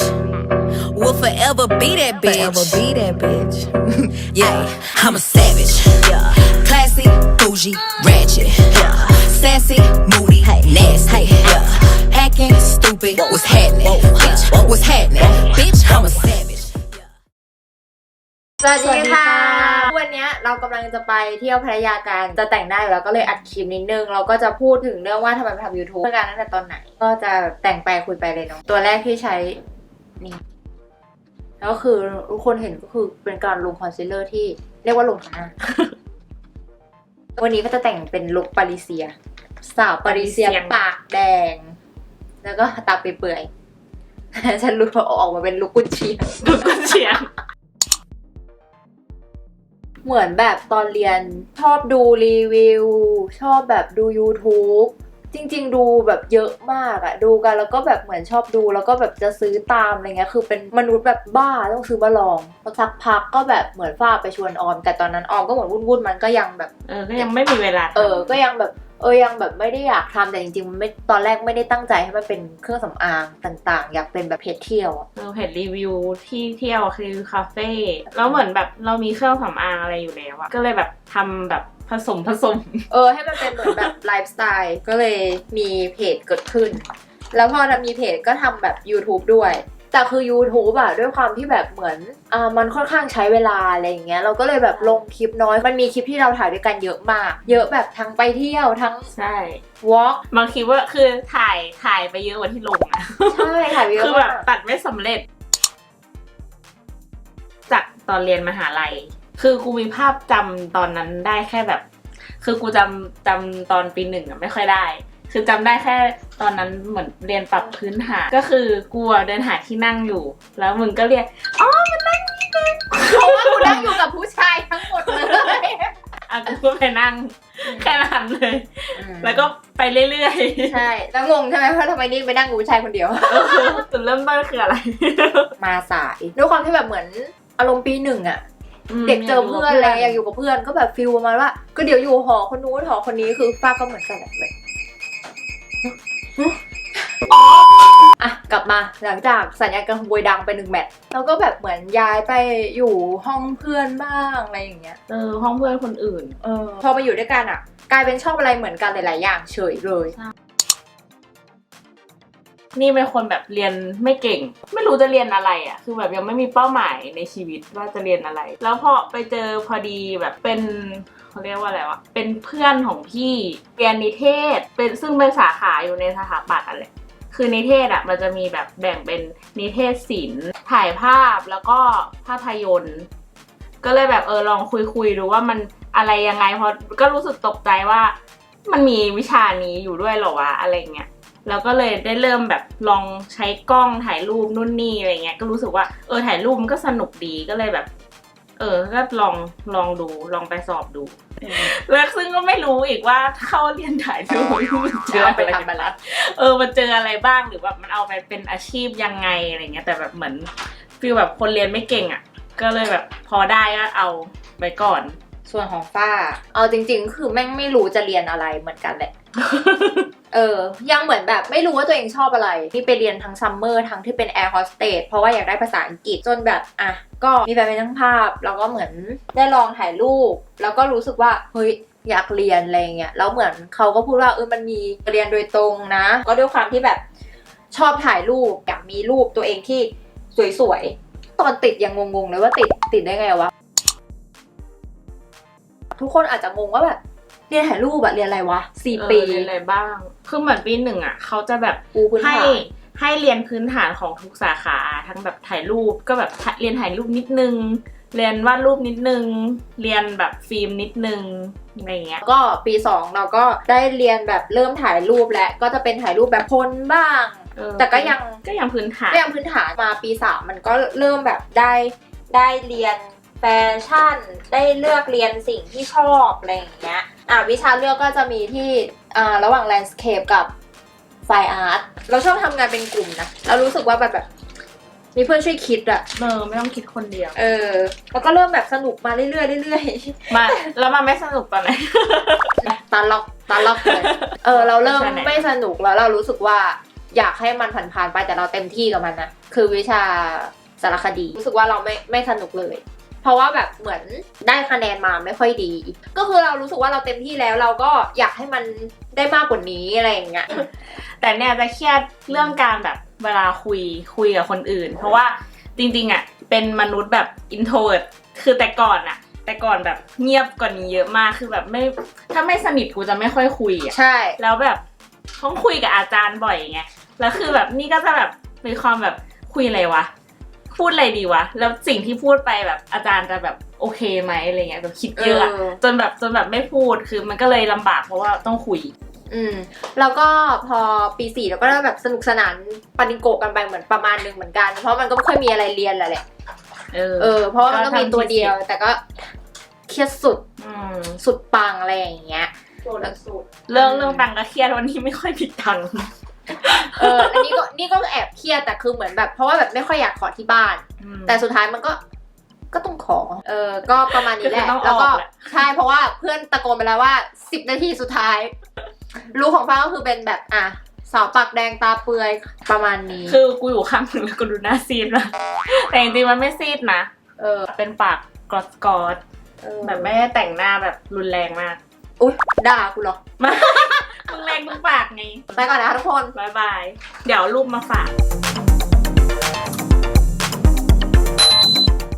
Will forever be that Forever bitch. be that bitch. Yeah, I'm a savage. Yeah. Classy, bougie, ratchet. Yeah. Sassy, moody, nasty. Yeah. Acting stupid. What's happening? Bitch, what's happening? Bitch, I'm a savage. สวัสสวัดีสดีค่ะค่ะ วันเนี้ยเรากำลังจะไปเที่ยวพัทยากัน จะแต่งหน้าอยู่แล้วก็เลยอัดคลิปนิดนึง เราก็จะพูดถึงเรื่องว่าทำไมมาทำ YouTube เพื่อการตั้งแต่ตอนไหน ก็จะแต่งไปคุยไปเลยเนาะ ตัวแรกที่ใช้ นี่แล้วก็คือทุกคนเห็นก็คือเป็นการลงคอนซีลเลอร์ที่เรียกว่าลงทั้งหน้าวันนี้ก็จะแต่งเป็นลุคปาริเซีย สาวปาริเซียปาริเซียปากแดง แล้วก็ตาเปื่อยๆฉันรู้ว่าออกมาเป็นลุคกุชชี่ดูกุนเชียงเหมือนแบบตอนเรียนชอบดูรีวิว ชอบแบบดู YouTube จริง ๆ ดูแบบเยอะมากอะดูกันแล้วก็แบบเหมือนชอบดู แล้วก็แบบจะซื้อตามอะไรเงี้ยคือเป็นมนุษย์แบบบ้าต้องซื้อมาลองสักพักก็แบบเหมือนฝ้าไปชวนออม แต่ตอนนั้นออมก็เหมือนวุ่นๆมันก็ยังแบบเออก็ยังไม่มีเวลาทำเออก็ยังแบบเออยังแบบไม่ได้อยากทำแต่จริงๆมันไม่ตอนแรกไม่ได้ตั้งใจให้มันเป็นเครื่องสำอางต่างๆ อยากเป็นแบบเพจเที่ยวอะเออเพจรีวิวที่เที่ยวคือคาเฟ่แล้วเหมือนแบบเรามีเครื่องสำอางอะไรอยู่แล้วอะก็เลยแบบทำแบบ ผสมผสม เออให้มันเป็นเหมือนแบบไลฟ์สไตล์ก็เลยมีเพจเกิดขึ้น แล้วพอมีเพจก็ทำแบบ YouTube ด้วย แต่คือ YouTube อะด้วยความที่แบบเหมือนอ่ามันค่อนข้างใช้เวลาอะไรอย่างเงี้ยเราก็เลยแบบลงคลิปน้อย มันมีคลิปที่เราถ่ายด้วยกันเยอะมาก เยอะแบบทั้งไปเที่ยวทั้งใช่ วอล์กบางคลิปว่าคือถ่ายถ่ายไปเยอะกว่าที่ลงอะใช่ถ่ายไปเยคืออะแบมาบกตัดไม่สำเร็จ จากตอนเรียนมหาลัย คือกูมีภาพจำตอนนั้นได้แค่แบบ คือกูจำจำตอนปีหนึ่งอะไม่ค่อยได้ คือจำได้แค่ตอนนั้นเหมือนเรียนปรับพื้นฐานก็คือกูอะเดินหาที่นั่งอยู่ แล้วมึงก็เรียกอ๋อมันนั่งนี่เองเพราะว่ากูนั่งอยู่กับผู้ชายทั้งหมดเลยอะกูก็ไปนั่งแค่นั้นเลย แล้วก็ไปเรื่อยใช่ แล้วงงใช่ไหมว่าทำไมนี่ไปนั่งกับผู้ชายคนเดียวๆเออจุดเริ่มต้นคืออะไร มาสายด้วยความที่แบบเหมือนอารมณ์ปีหนึ่งอะ เด็กเจอเพื่อนอะไรอยากอยู่กับเพื่อนก็แบบฟิลประมาณว่า ก็เดี๋ยวอยู่หอคนนู้นหอคนนี้คือฟ้าก็เหมือนกันแหละแบบอะกลับมาหลังจากสัญญากันขโมยดังไปหนึ่งแมตช์แล้วก็แบบเหมือนย้ายไปอยู่ห้องเพื่อนบ้างอะไรอย่างเงี้ยเออห้องเพื่อนคนอื่น เออพอมาอยู่ด้วยกันอะ กลายเป็นชอบอะไรเหมือนกันหลาย ๆ อย่างเฉยเลย นี่เป็นคนแบบเรียนไม่เก่ง ไม่รู้จะเรียนอะไรอะ คือแบบยังไม่มีเป้าหมายในชีวิตว่าจะเรียนอะไร แล้วพอไปเจอพอดีแบบเป็นเขาเรียกว่าอะไรวะ เป็นเพื่อนของพี่เรียนนิเทศ เป็นซึ่งเป็นสาขาอยู่ในสถาปัตย์อะไร คือนิเทศอะมันจะมีแบบแบ่งเป็นนิเทศศิลป์ ถ่ายภาพแล้วก็ภาพยนตร์ ก็เลยแบบเออลองคุยคุยๆดูว่ามันอะไรยังไงเพราะก็รู้สึกตกใจว่า มันมีวิชานี้อยู่ด้วยเหรอวะอะไรเงี้ย แล้วก็เลยได้เริ่มแบบลองใช้กล้องถ่ายรูปนู่นนี่อะไรเงี้ย ก็รู้สึกว่าเออถ่ายรูปมันก็สนุกดีก็เลยแบบ เออก็ลองลองดูลองไปสอบดู แล้วซึ่งก็ไม่รู้อีกว่าเข้าเรียนถ่ายรูปมันเจจะอเอาอะไปไรทำอะไรเออมันเจออะไรบ้างหรือแบบมันเอาไปเป็นอาชีพยังไงอะไรเงี้ย แต่แบบเหมือนฟีลแบบคนเรียนไม่เก่งอะ ก็เลยแบบพอได้ก็เอาไปก่อนส่วนของฝ้า เอาจริง ๆ คือแม่งไม่รู้จะเรียนอะไรเหมือนกันแหละ เออ ยังเหมือนแบบไม่รู้ว่าตัวเองชอบอะไรที่ไปเรียนทั้งซัมเมอร์ทั้งที่เป็นแอร์โฮสเตสเพราะว่าอยากได้ภาษาอังกฤษจนแบบ อะ ก็มีแฟนเป็นทั้งภาพ แล้วก็เหมือนได้ลองถ่ายรูป แล้วก็รู้สึกว่า เฮ้ยอยากเรียนอะไรเงี้ย แล้วเหมือนเขาก็พูดว่าเออ มันมีเรียนโดยตรงนะ ก็ด้วยความที่แบบชอบถ่ายรูปอยากมีรูปตัวเองที่สวยๆ ตอนติดยังงงๆเลยว่าติดติดได้ไงวะ ทุกคนอาจจะงงว่าแบบเรียนถ่ายรูปอะเรียนอะไรวะสี่ปี เรียนอะไรบ้าง คือเหมือนปีหนึ่งอะเขาจะแบบปูพื้นให้ฐานให้เรียนพื้นฐานของทุกสาขาทั้งแบบถ่ายรูปก็แบบเรียนถ่ายรูปนิดนึง เรียนวาดรูปนิดนึง เรียนแบบฟิล์มนิดนึงอะไรเงี้ย ก็ปีสองเราก็ได้เรียนแบบเริ่มถ่ายรูปแล้วก็จะเป็นถ่ายรูปแบบคนบ้าง เออแต่ก็ยังก็ยังพื้นฐาน ก็ยังพื้นฐานมาปีสามมันก็เริ่มแบบได้ได้เรียนแฟชั่น ได้เลือกเรียนสิ่งที่ชอบอะไรอย่างเงี้ยอะวิชาเลือกก็จะมีที่ อ่าระหว่างแลนด์สเคปกับไฟอาร์ตเราชอบทำงานเป็นกลุ่มนะเรารู้สึกว่าแบบแบบมีเพื่อนช่วยคิดอะเออไม่ต้องคิดคนเดียว เออ แล้วก็เริ่มแบบสนุกมาเรื่อยๆเรื่อยๆมาแล้วมาไม่สนุกตอนไหนตาล็อกตาล็อกเลยเออ เราเริ่มใช่ไหมไม่สนุกแล้วเรารู้สึกว่าอยากให้มันผ่านๆไปแต่เราเต็มที่กับมันนะคือวิชาสารคดีรู้สึกว่าเราไม่ไม่สนุกเลย เพราะว่าแบบเหมือนได้คะแนนมาไม่ค่อยดี ก็คือเรารู้สึกว่าเราเต็มที่แล้วเราก็อยากให้มันได้มากกว่านี้อะไรอย่างเงี้ยแต่เนี่ยจะเครียดเรื่องการแบบเวลาคุยคุยกับคนอื่น เพราะว่าจริงๆอะเป็นมนุษย์แบบ introvert คือแต่ก่อนอะ แต่ก่อนแบบเงียบกว่านี้เยอะมากคือแบบไม่ถ้าไม่สนิทกูจะไม่ค่อยคุยอะใช่ แล้วแบบต้องคุยกับอาจารย์บ่อยไงแล้วคือแบบนี่ก็จะแบบมีความแบบคุยอะไรวะ พูดอะไรดีวะ แล้วสิ่งที่พูดไปแบบอาจารย์จะแบบโอเคไหมอะไรเงี้ยแบบคิดเยอะอะเออ จนแบบจนแบบไม่พูดคือมันก็เลยลำบากเพราะว่าต้องคุย อืมแล้วก็พอปีสี่เราก็ได้แบบสนุกสนานปานิโกะกันไปเหมือนประมาณหนึงเหมือนกัน เพราะมันก็ไม่ค่อยมีอะไรเรียนแหละแหละเออเออเพราะว่ามันก็มีตัวเดียว แต่ก็เครียดสุดมสุดปังอะไรอย่างเงี้ยเรื่องเรื่องตังค์ก็เครียดวันนี้ไม่ค่อยผิดตังค์ เอออันนี้ก็นี่ก็แอบเครียดแต่คือเหมือนแบบ เพราะว่าแบบไม่ค่อยอยากขอที่บ้าน แต่สุดท้ายมันก็ก็ต้องขอ เออ ก็ประมาณนี้แหละก็คือต้องแล้วก็ออกแหละใช่ เพราะว่าเพื่อนตะโกนไปแล้วว่าสิบนาทีสุดท้าย รู้ของฟ้าก็คือเป็นแบบอะสาวปากแดงตาเปือยประมาณนี้ คือกูอยู่ข้างหนึ่งแล้วกูดูหน้าซีดนะแต่จริงๆมันไม่ซีดนะ เออ เป็นปากกรอดกอดเออแบบไม่ได้แต่งหน้าแบบรุนแรงมาก อุ้ยด่ากูเหรอมามึงแรง มึงปากไงไปก่อนนะคะทุกคนบายบาย เดี๋ยวรูปมาฝากบ